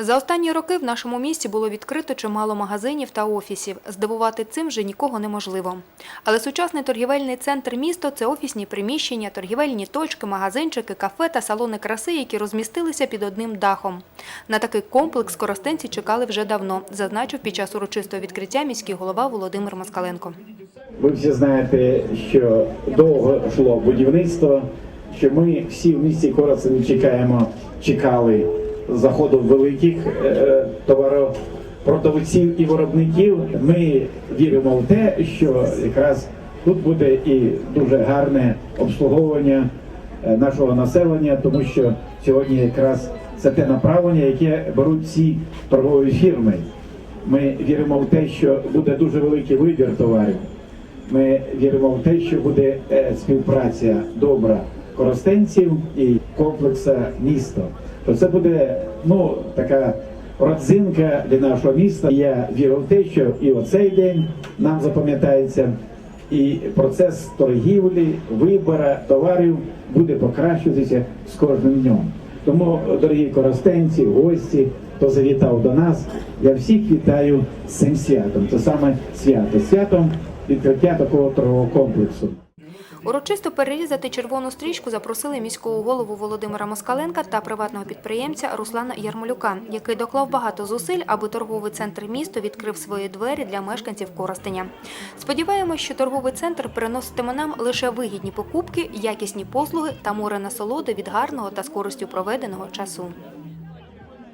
За останні роки в нашому місті було відкрито чимало магазинів та офісів. Здивувати цим вже нікого неможливо. Але сучасний торгівельний центр міста – це офісні приміщення, торгівельні точки, магазинчики, кафе та салони краси, які розмістилися під одним дахом. На такий комплекс коростенці чекали вже давно, зазначив під час урочистого відкриття міський голова Володимир Москаленко. Ви всі знаєте, що довго йшло будівництво, що ми всі в місті Коростені чекаємо, чекали заходу великих е, товаропродавців і виробників. Ми віримо в те, що якраз тут буде і дуже гарне обслуговування е, нашого населення, тому що сьогодні якраз це те направлення, яке беруть всі торгові фірми. Ми віримо в те, що буде дуже великий вибір товарів. Ми віримо в те, що буде е, співпраця добра коростенців і комплекса міста. То це буде ну така родзинка для нашого міста. Я вірю в те, що і оцей день нам запам'ятається, і процес торгівлі, вибора товарів буде покращуватися з кожним днем. Тому, дорогі коростенці, гості, хто завітав до нас, я всіх вітаю з цим святом. Це саме свято, святом відкриття такого торгового комплексу. Урочисто перерізати червону стрічку запросили міського голову Володимира Москаленка та приватного підприємця Руслана Ярмолюка, який доклав багато зусиль, аби торговий центр міста відкрив свої двері для мешканців Коростеня. Сподіваємось, що торговий центр приноситиме нам лише вигідні покупки, якісні послуги та море насолоди від гарного та з користю проведеного часу.